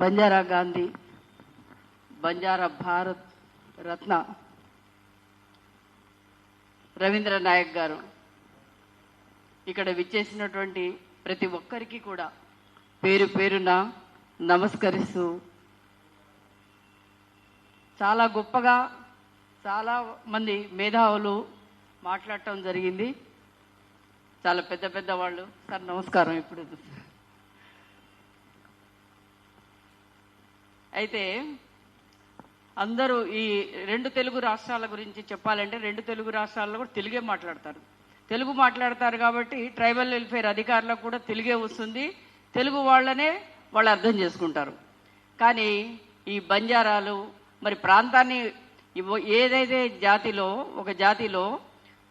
బంజారా గాంధీ బంజారా భారత్ రత్న రవీంద్ర నాయక్ గారు ఇక్కడ విచ్చేసినటువంటి ప్రతి ఒక్కరికి కూడా పేరు పేరున నమస్కరిస్తూ చాలా గొప్పగా చాలా మంది మేధావులు మాట్లాడటం జరిగింది. చాలా పెద్ద పెద్ద వాళ్ళు సార్ నమస్కారం ఇప్పుడు. అయితే అందరూ ఈ రెండు తెలుగు రాష్ట్రాల గురించి చెప్పాలంటే రెండు తెలుగు రాష్ట్రాల్లో కూడా తెలుగే మాట్లాడతారు. తెలుగు మాట్లాడతారు కాబట్టి ట్రైబల్ వెల్ఫేర్ అధికారులకు కూడా తెలుగే వస్తుంది. తెలుగు వాళ్ళనే వాళ్ళు అర్థం చేసుకుంటారు. కానీ ఈ బంజారాలు మరి ప్రాంతాన్ని ఏదైతే జాతిలో ఒక జాతిలో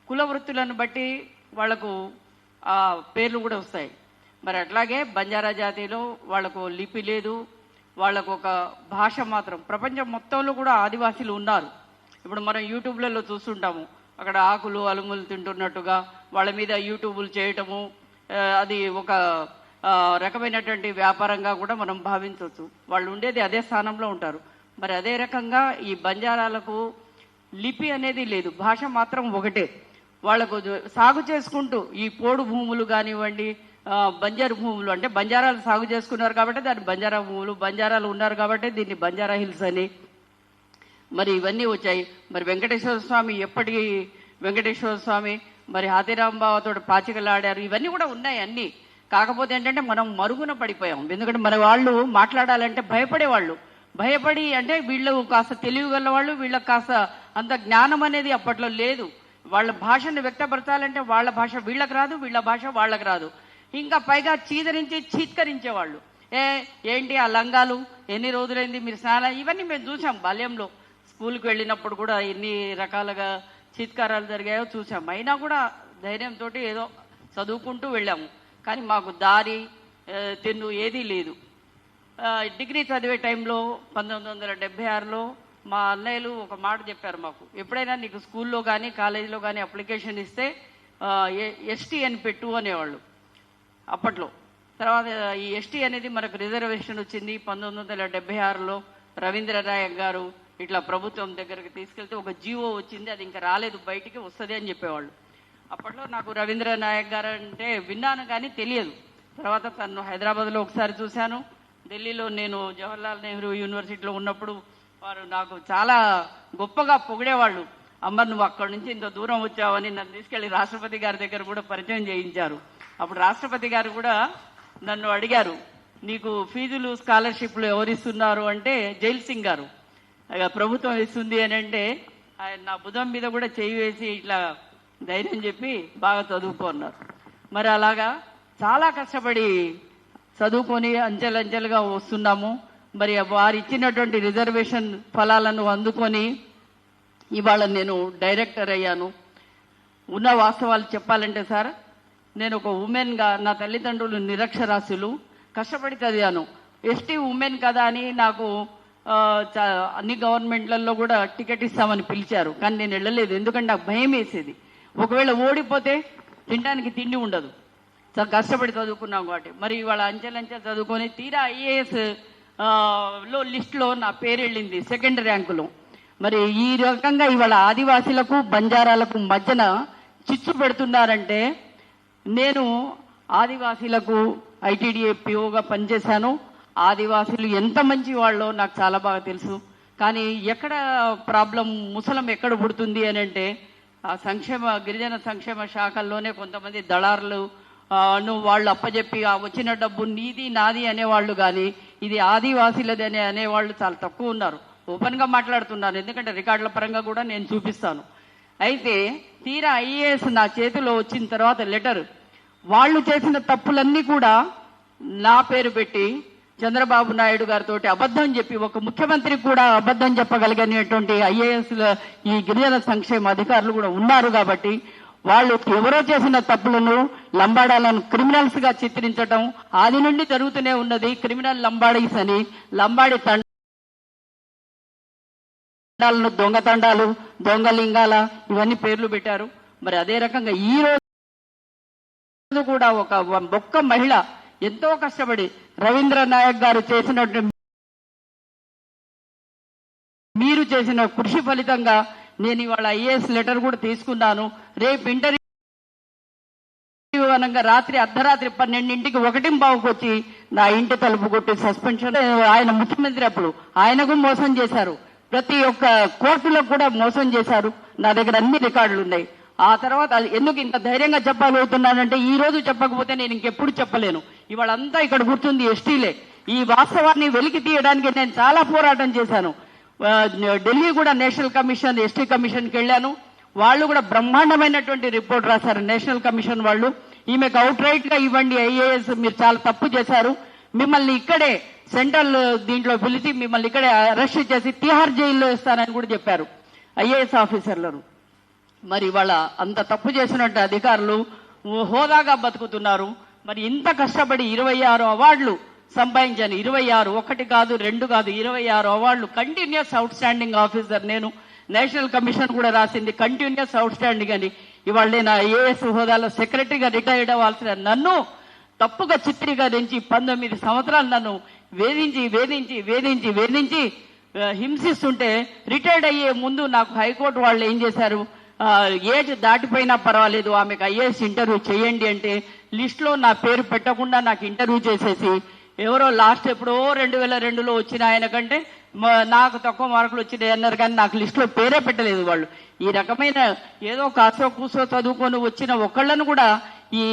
కుల వృత్తులను బట్టి వాళ్ళకు ఆ పేర్లు కూడా వస్తాయి. మరి అట్లాగే బంజారా జాతిలో వాళ్ళకు లిపి లేదు వాళ్ళకు ఒక భాష మాత్రం. ప్రపంచం మొత్తంలో కూడా ఆదివాసీలు ఉన్నారు. ఇప్పుడు మనం యూట్యూబ్లలో చూస్తుంటాము. అక్కడ ఆకులు అలుములు తింటున్నట్టుగా వాళ్ళ మీద యూట్యూబులు చేయటము అది ఒక రకమైనటువంటి వ్యాపారంగా కూడా మనం భావించవచ్చు. వాళ్ళు ఉండేది అదే స్థానంలో ఉంటారు. మరి అదే రకంగా ఈ బంజారాలకు లిపి అనేది లేదు. భాష మాత్రం ఒకటే. వాళ్ళకు సాగు చేసుకుంటూ ఈ పోడు భూములు కానివ్వండి బంజారు భూములు అంటే బంజారాలు సాగు చేసుకున్నారు కాబట్టి దాన్ని బంజారా భూములు బంజారాలు ఉన్నారు కాబట్టి దీన్ని బంజారా హిల్స్ అని. మరి ఇవన్నీ వచ్చాయి. మరి వెంకటేశ్వర స్వామి ఎప్పటికీ వెంకటేశ్వర స్వామి మరి హాతిరాంబావతో పాచికలాడారు ఇవన్నీ కూడా ఉన్నాయి అన్ని. కాకపోతే ఏంటంటే మనం మరుగున పడిపోయాం. ఎందుకంటే మన వాళ్ళు మాట్లాడాలంటే భయపడేవాళ్ళు. భయపడి అంటే వీళ్ళు కాస్త తెలివి వాళ్ళు వీళ్ళకి కాస్త అంత జ్ఞానం అనేది అప్పట్లో లేదు. వాళ్ళ భాషను వ్యక్తపరచాలంటే వాళ్ళ భాష వీళ్ళకి రాదు వీళ్ళ భాష వాళ్ళకి రాదు. ఇంకా పైగా చీదరించి చీత్కరించేవాళ్ళు. ఏ ఏంటి ఆ లంగాలు? ఎన్ని రోజులైంది మీరు స్నానం ఇవన్నీ మేము చూసాం బాల్యంలో. స్కూల్కి వెళ్ళినప్పుడు కూడా ఎన్ని రకాలుగా చీత్కారాలు జరిగాయో చూసాం. అయినా కూడా ధైర్యంతో ఏదో చదువుకుంటూ వెళ్ళాము. కానీ మాకు దారి తిన్ను తెన్ను ఏదీ లేదు. డిగ్రీ చదివే టైంలో పంతొమ్మిది వందల డెబ్బై ఆరులో మా అన్నయ్యలు ఒక మాట చెప్పారు మాకు. ఎప్పుడైనా నీకు స్కూల్లో కానీ కాలేజీలో కానీ అప్లికేషన్ ఇస్తే ఎస్టీ అని పెట్టు అనేవాళ్ళు. అప్పట్లో. తర్వాత ఈ ఎస్టీ అనేది మనకు రిజర్వేషన్ వచ్చింది పంతొమ్మిది వందల డెబ్బై ఆరులో. రవీంద్ర నాయక్ గారు ఇట్లా ప్రభుత్వం దగ్గరికి తీసుకెళ్తే ఒక జీవో వచ్చింది అది ఇంకా రాలేదు బయటికి వస్తుంది అని చెప్పేవాళ్ళు. అప్పట్లో నాకు రవీంద్ర నాయక్ గారు అంటే విన్నాను కానీ తెలియదు. తర్వాత తను హైదరాబాద్లో ఒకసారి చూశాను. ఢిల్లీలో నేను జవహర్లాల్ నెహ్రూ యూనివర్సిటీలో ఉన్నప్పుడు వారు నాకు చాలా గొప్పగా పొగిడేవాళ్ళు. అమ్మ నువ్వు అక్కడి నుంచి ఇంత దూరం వచ్చావని నన్ను తీసుకెళ్ళి రాష్ట్రపతి గారి దగ్గర కూడా పరిచయం చేయించారు. అప్పుడు రాష్ట్రపతి గారు కూడా నన్ను అడిగారు నీకు ఫీజులు స్కాలర్షిప్లు ఎవరు ఇస్తున్నారు అంటే జైల్ సింగ్ గారు. ప్రభుత్వం ఇస్తుంది అని అంటే ఆయన నా బుధం మీద కూడా చేయి వేసి ఇట్లా ధైర్యం చెప్పి బాగా చదువుకున్నారు మరి అలాగా చాలా కష్టపడి చదువుకొని అంచెలంచెలుగా వస్తున్నాము. మరి వారు ఇచ్చినటువంటి రిజర్వేషన్ ఫలాలను అందుకొని ఇవాళ నేను డైరెక్టర్ అయ్యాను. ఉన్న వాస్తవాలు చెప్పాలంటే సార్ నేను ఒక ఉమెన్గా నా తల్లిదండ్రులు నిరక్షరాస్యులు. కష్టపడి చదివాను ఎస్టీ ఉమెన్ కదా అని నాకు చ- అన్ని గవర్నమెంట్లలో కూడా టికెట్ ఇస్తామని పిలిచారు. కానీ నేను వెళ్ళలేదు. ఎందుకంటే నాకు భయం వేసేది. ఒకవేళ ఓడిపోతే తినడానికి తిండి ఉండదు. చాలా కష్టపడి చదువుకున్నాం కాబట్టి. మరి ఇవాళ అంచెలంచెలు చదువుకొని తీరా ఐఏఎస్లో లిస్ట్లో నా పేరు వెళ్ళింది సెకండ్ ర్యాంకులో. మరి ఈ రకంగా ఇవాళ ఆదివాసీలకు బంజారాలకు మధ్యన చిచ్చు పెడుతున్నారంటే నేను ఆదివాసీలకు ఐటీడీఏ పిఓగా పనిచేశాను. ఆదివాసీలు ఎంత మంచి వాళ్ళో నాకు చాలా బాగా తెలుసు. కానీ ఎక్కడ ప్రాబ్లం ముసలం ఎక్కడ పుడుతుంది అని అంటే ఆ సంక్షేమ గిరిజన సంక్షేమ శాఖల్లోనే కొంతమంది దళారులు నువ్వు వాళ్ళు అప్పజెప్పి ఆ వచ్చిన డబ్బు నీది నాది అనేవాళ్ళు కానీ ఇది ఆదివాసీలది అనే అనేవాళ్ళు చాలా తక్కువ ఉన్నారు. ఓపెన్గా మాట్లాడుతున్నాను ఎందుకంటే రికార్డుల పరంగా కూడా నేను చూపిస్తాను. అయితే తీరా ఐఏఎస్ నా చేతిలో వచ్చిన తర్వాత లెటర్. వాళ్ళు చేసిన తప్పులన్నీ కూడా నా పేరు పెట్టి చంద్రబాబు నాయుడు గారితో అబద్ధం చెప్పి ఒక ముఖ్యమంత్రి కూడా అబద్ధం చెప్పగలిగినటువంటి ఐఏఎస్ ఈ గిరిజన సంక్షేమ అధికారులు కూడా ఉన్నారు కాబట్టి వాళ్ళు ఎవరో చేసిన తప్పులను లంబాడాలను క్రిమినల్స్గా చిత్రించడం ఆది నుండి జరుగుతూనే ఉన్నది క్రిమినల్ లంబాడీస్ అని. లంబాడి తండాలను దొంగ తండాలు దొంగ లింగాల ఇవన్నీ పేర్లు పెట్టారు. మరి అదే రకంగా ఈ రోజు రోజు కూడా ఒక ఒక్క మహిళ ఎంతో కష్టపడి రవీంద్ర నాయక్ గారు చేసినట్టు మీరు చేసిన కృషి ఫలితంగా నేను ఇవాళ ఐఏఎస్ లెటర్ కూడా తీసుకున్నాను. రేపు ఇంటర్వ్యూ అనగా రాత్రి అర్ధరాత్రి పన్నెండింటికి ఒకటి బావుకు వచ్చి నా ఇంటి తలుపు కొట్టి సస్పెన్షన్ ఆయన ముఖ్యమంత్రి అప్పుడు ఆయనకు మోసం చేశారు. ప్రతి ఒక్క కోర్టులకు కూడా మోసం చేశారు. నా దగ్గర అన్ని రికార్డులు ఉన్నాయి. ఆ తర్వాత ఎందుకు ఇంత ధైర్యంగా చెప్పగలుగుతున్నానంటే ఈ రోజు చెప్పకపోతే నేను ఇంకెప్పుడు చెప్పలేను. ఇవాళంతా ఇక్కడ గుర్తుంది ఎస్టీలే. ఈ వాస్తవాన్ని వెలికి తీయడానికి నేను చాలా పోరాటం చేశాను. ఢిల్లీ కూడా నేషనల్ కమిషన్ ఎస్టీ కమిషన్కి వెళ్ళాను. వాళ్ళు కూడా బ్రహ్మాండమైనటువంటి రిపోర్ట్ రాశారు నేషనల్ కమిషన్ వాళ్ళు. ఈమెకు అవుట్ రైట్గా ఇవ్వండి ఐఏఎస్ మీరు చాలా తప్పు చేశారు. మిమ్మల్ని ఇక్కడే సెంట్రల్ దీంట్లో పిలిచి మిమ్మల్ని ఇక్కడే అరెస్ట్ చేసి తిహార్ జైల్లో ఇస్తానని కూడా చెప్పారు ఐఏఎస్ ఆఫీసర్లను. మరి వాళ్ళ అంత తప్పు చేసినట్టు అధికారులు హోదాగా బతుకుతున్నారు. మరి ఇంత కష్టపడి ఇరవై ఆరు అవార్డులు సంపాదించాను. ఇరవై ఆరు ఒకటి కాదు రెండు కాదు ఇరవై ఆరు అవార్డులు కంటిన్యూస్ అవుట్ స్టాండింగ్ ఆఫీసర్ నేను. నేషనల్ కమిషన్ కూడా రాసింది కంటిన్యూస్ అవుట్ స్టాండింగ్ అని. ఇవాళ నేను ఐఏఎస్ హోదాలో సెక్రటరీగా రిటైర్డ్ అవ్వాల్సిన నన్ను తప్పుగా చిత్రీకరించి పంతొమ్మిది సంవత్సరాలు నన్ను వేధించి వేధించి వేధించి వేధించి హింసిస్తుంటే రిటైర్డ్ అయ్యే ముందు నాకు హైకోర్టు వాళ్ళు ఏం చేశారు? ఏజ్ దాటిపోయినా పర్వాలేదు ఆమెకు ఐఏఎస్ ఇంటర్వ్యూ చేయండి అంటే లిస్ట్లో నా పేరు పెట్టకుండా నాకు ఇంటర్వ్యూ చేసేసి ఎవరో లాస్ట్ ఎప్పుడో రెండు వేల రెండులో వచ్చిన ఆయన కంటే నాకు తక్కువ మార్కులు వచ్చినాయి అన్నారు కానీ నాకు లిస్టులో పేరే పెట్టలేదు వాళ్ళు. ఈ రకమైన ఏదో కాసో కూసో చదువుకొని వచ్చిన ఒకళ్ళను కూడా ఈ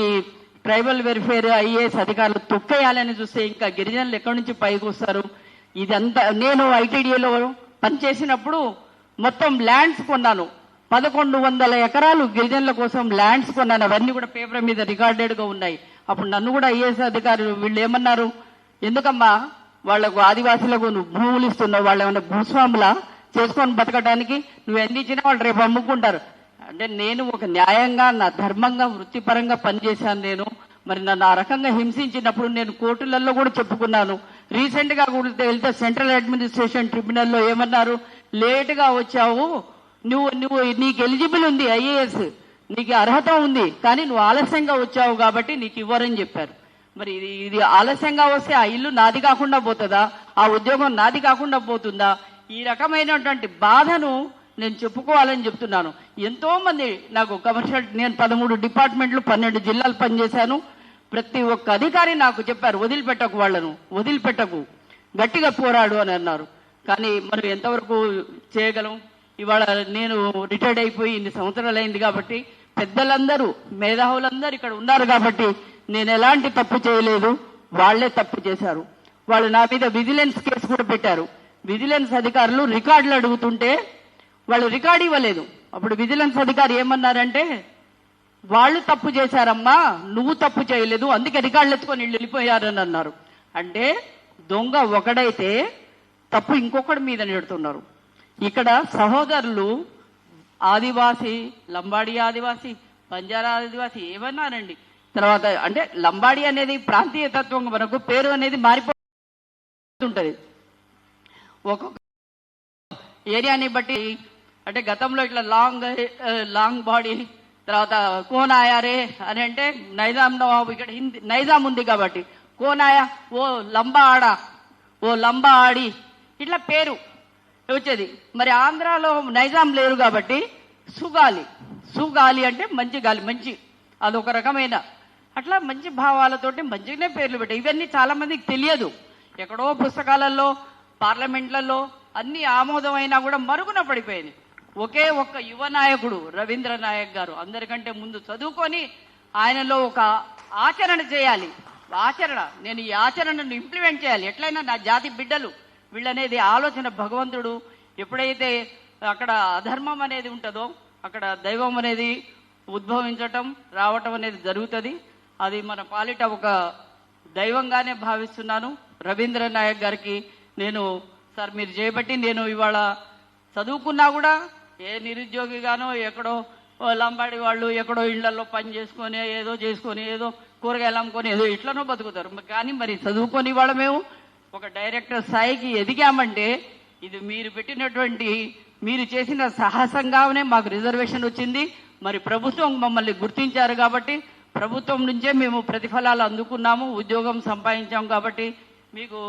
ట్రైబల్ వెల్ఫేర్ ఐఏఎస్ అధికారులు తొక్కేయాలని చూస్తే ఇంకా గిరిజనులు ఎక్కడి నుంచి పైకి వస్తారు? ఇదంతా నేను ఐటీడీఏలో పనిచేసినప్పుడు మొత్తం ల్యాండ్స్ కొన్నాను. పదకొండు వందల ఎకరాలు గిరిజనుల కోసం ల్యాండ్స్ కొన్నాను. అవన్నీ కూడా పేపర్ మీద రికార్డెడ్గా ఉన్నాయి. అప్పుడు నన్ను కూడా ఐఏఎస్ అధికారులు వీళ్ళు ఏమన్నారు? ఎందుకమ్మా? వాళ్ళకు ఆదివాసులకు నువ్వు భూములు ఇస్తున్నావు. వాళ్ళు ఏమైనా భూస్వాములా? చేసుకొని బతకడానికి నువ్వు ఎన్ని ఇచ్చినా వాళ్ళు రేపు అమ్ముకుంటారు. అంటే నేను ఒక న్యాయంగా నా ధర్మంగా వృత్తిపరంగా పనిచేశాను నేను. మరి నన్ను ఆ రకంగా హింసించినప్పుడు నేను కోర్టులలో కూడా చెప్పుకున్నాను. రీసెంట్గా వెళ్తే సెంట్రల్ అడ్మినిస్ట్రేషన్ ట్రిబ్యునల్లో ఏమన్నారు? లేట్గా వచ్చావు. నువ్వు నువ్వు నీకు ఎలిజిబుల్ ఉంది ఐఏఎస్ నీకు అర్హత ఉంది కానీ నువ్వు ఆలస్యంగా వచ్చావు కాబట్టి నీకు ఇవ్వరని చెప్పారు. మరి ఇది ఇది ఆలస్యంగా వస్తే ఆ ఇల్లు నాది కాకుండా పోతుందా? ఆ ఉద్యోగం నాది కాకుండా పోతుందా? ఈ రకమైనటువంటి బాధను నేను చెప్పుకోవాలని చెప్తున్నాను. ఎంతో మంది నాకు కమర్షియల్ నేను పదమూడు డిపార్ట్మెంట్లు పన్నెండు జిల్లాలు పనిచేశాను. ప్రతి ఒక్క అధికారి నాకు చెప్పారు వదిలిపెట్టకు వాళ్ళను వదిలిపెట్టకు. గట్టిగా పోరాడు అని అన్నారు. కానీ మనం ఎంతవరకు చేయగలం? ఇవాళ నేను రిటైర్డ్ అయిపోయి ఇన్ని సంవత్సరాలు అయింది కాబట్టి పెద్దలందరూ మేధావులందరూ ఇక్కడ ఉన్నారు కాబట్టి నేను ఎలాంటి తప్పు చేయలేదు. వాళ్ళే తప్పు చేశారు. వాళ్ళు నా మీద విజిలెన్స్ కేసు కూడా పెట్టారు. విజిలెన్స్ అధికారులు రికార్డులు అడుగుతుంటే వాళ్ళు రికార్డు ఇవ్వలేదు. అప్పుడు విజిలెన్స్ అధికారి ఏమన్నారంటే వాళ్ళు తప్పు చేశారమ్మా నువ్వు తప్పు చేయలేదు అందుకే రికార్డులు ఎత్తుకొని వీళ్ళు వెళ్ళిపోయారని అన్నారు. అంటే దొంగ ఒకడైతే తప్పు ఇంకొకటి మీద నెడుతున్నారు. ఇక్కడ సహోదరులు ఆదివాసి లంబాడి ఆదివాసి పంజారా ఆదివాసి ఏమన్నారండి? తర్వాత అంటే లంబాడి అనేది ప్రాంతీయ తత్వం మనకు పేరు అనేది మారిపోతుంటది. ఒక్కొక్క ఏరియాని బట్టి అంటే గతంలో ఇట్లా లాంగ్ లాంగ్ బాడీ తర్వాత కోనాయారే అని అంటే నైజాం నవాబు ఇక్కడ హిందీ నైజాం ఉంది కాబట్టి. కోనాయా ఓ లంబా ఆడ ఓ లంబా ఆడి ఇట్లా పేరు. వచ్చేది మరి ఆంధ్రాలో నైజాం లేరు కాబట్టి సుగాలి. సుగాలి అంటే మంచి గాలి మంచి. అదొక రకమైన. అట్లా మంచి భావాలతోటి మంచిగానే పేర్లు పెట్టాయి. ఇవన్నీ చాలా మందికి తెలియదు. ఎక్కడో పుస్తకాలలో పార్లమెంట్లలో అన్ని ఆమోదమైనా కూడా మరుగున పడిపోయింది. ఒకే ఒక్క యువ నాయకుడు రవీంద్ర నాయక్ గారు అందరికంటే ముందు చదువుకొని ఆయనలో ఒక ఆచరణ చేయాలి. ఆచరణ. నేను ఈ ఆచరణను ఇంప్లిమెంట్ చేయాలి. ఎట్లయినా నా జాతి బిడ్డలు వీళ్ళనేది ఆలోచన భగవంతుడు ఎప్పుడైతే అక్కడ అధర్మం అనేది ఉంటుందో అక్కడ దైవం అనేది ఉద్భవించటం రావటం అనేది జరుగుతుంది. అది మన పాలిట ఒక దైవంగానే భావిస్తున్నాను. రవీంద్ర నాయక్ గారికి నేను సార్ మీరు చేయబట్టి నేను ఇవాళ చదువుకున్నా కూడా ఏ నిరుద్యోగిగానో ఎక్కడో లంబాడి వాళ్ళు ఎక్కడో ఇళ్ళలో పని చేసుకొని ఏదో చేసుకొని ఏదో కూరగాయలు అమ్ముకొని ఏదో ఇట్లనో బతుకుతారు. కానీ మరి చదువుకొని ఇవాళ మేము ఒక డైరెక్టర్ స్థాయికి ఎదిగామంటే ఇది మీరు పెట్టినటువంటి మీరు చేసిన సాహసంగానే మాకు రిజర్వేషన్ వచ్చింది. మరి ప్రభుత్వం మమ్మల్ని గుర్తించారు కాబట్టి ప్రభుత్వం నుంచే మేము ప్రతిఫలాలు అందుకున్నాము ఉద్యోగం సంపాదించాము కాబట్టి. మీకు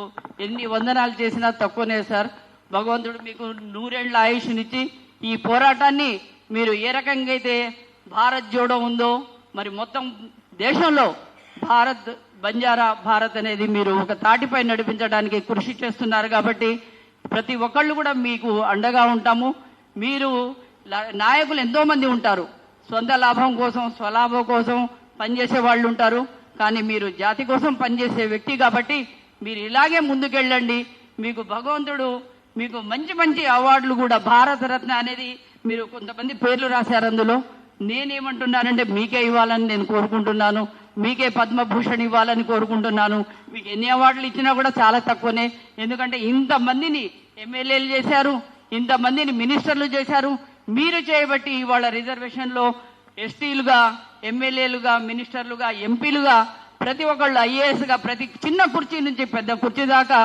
ఎన్ని వందనాలు చేసినా తక్కువనే సార్. భగవంతుడు మీకు నూరేళ్ళ ఆయుష్నిచ్చి ఈ పోరాటాన్ని మీరు ఏ రకంగా అయితే భారత్ జోడో ఉందో మరి మొత్తం దేశంలో భారత్ బంజారా భారత్ అనేది మీరు ఒక తాటిపై నడిపించడానికి కృషి చేస్తున్నారు కాబట్టి ప్రతి ఒక్కళ్ళు కూడా మీకు అండగా ఉంటాము. మీరు నాయకులు ఎంతో మంది ఉంటారు. సొంత లాభం కోసం స్వలాభం కోసం పనిచేసే వాళ్ళు ఉంటారు. కానీ మీరు జాతి కోసం పనిచేసే వ్యక్తి కాబట్టి మీరు ఇలాగే ముందుకెళ్ళండి. మీకు భగవంతుడు మీకు మంచి మంచి అవార్డులు కూడా భారతరత్న అనేది మీరు కొంతమంది పేర్లు రాశారు అందులో. నేనేమంటున్నానంటే మీకే ఇవ్వాలని నేను కోరుకుంటున్నాను. మీకే పద్మభూషణ్ ఇవ్వాలని కోరుకుంటున్నాను. మీకు ఎన్ని అవార్డులు ఇచ్చినా కూడా చాలా తక్కువనే. ఎందుకంటే ఇంతమందిని ఎమ్మెల్యేలు చేశారు ఇంతమందిని మినిస్టర్లు చేశారు. మీరు చేయబట్టి ఇవాళ రిజర్వేషన్లో ఎస్టీలుగా ఎమ్మెల్యేలుగా మినిస్టర్లుగా ఎంపీలుగా ప్రతి ఒక్కళ్ళు ఐఏఎస్గా ప్రతి చిన్న కుర్చీ నుంచి పెద్ద కుర్చీ దాకా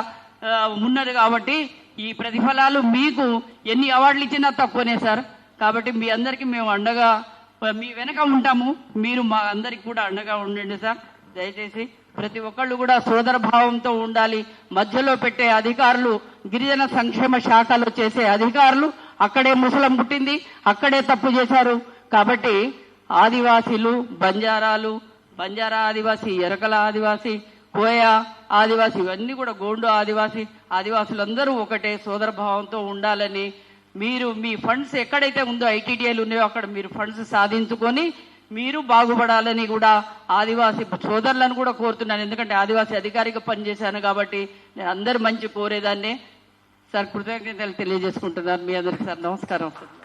ఉన్నారు కాబట్టి ఈ ప్రతిఫలాలు మీకు ఎన్ని అవార్డులు ఇచ్చినా తక్కువనే సార్. కాబట్టి మీ అందరికీ మేము అండగా మీ వెనక ఉంటాము. మీరు మా అందరికి కూడా అండగా ఉండండి సార్. దయచేసి ప్రతి ఒక్కళ్ళు కూడా సోదర భావంతో ఉండాలి. మధ్యలో పెట్టే అధికారులు గిరిజన సంక్షేమ శాఖలో చేసే అధికారులు అక్కడే ముసలం పుట్టింది అక్కడే తప్పు చేశారు. కాబట్టి ఆదివాసీలు బంజారాలు బంజారా ఆదివాసీ ఎరకల ఆదివాసీ కోయ ఆదివాసీ ఇవన్నీ కూడా గోండు ఆదివాసీ ఆదివాసులందరూ ఒకటే సోదర భావంతో ఉండాలని మీరు మీ ఫండ్స్ ఎక్కడైతే ఉందో ఐటీడీఐలు ఉన్నాయో అక్కడ మీరు ఫండ్స్ సాధించుకొని మీరు బాగుపడాలని కూడా ఆదివాసీ సోదరులను కూడా కోరుతున్నాను. ఎందుకంటే ఆదివాసీ అధికారిగా పనిచేశాను కాబట్టి నేను అందరు మంచి కోరేదాన్ని. సార్ కృతజ్ఞతలు తెలియజేసుకుంటున్నాను. మీ అందరికి సార్ నమస్కారం. సార్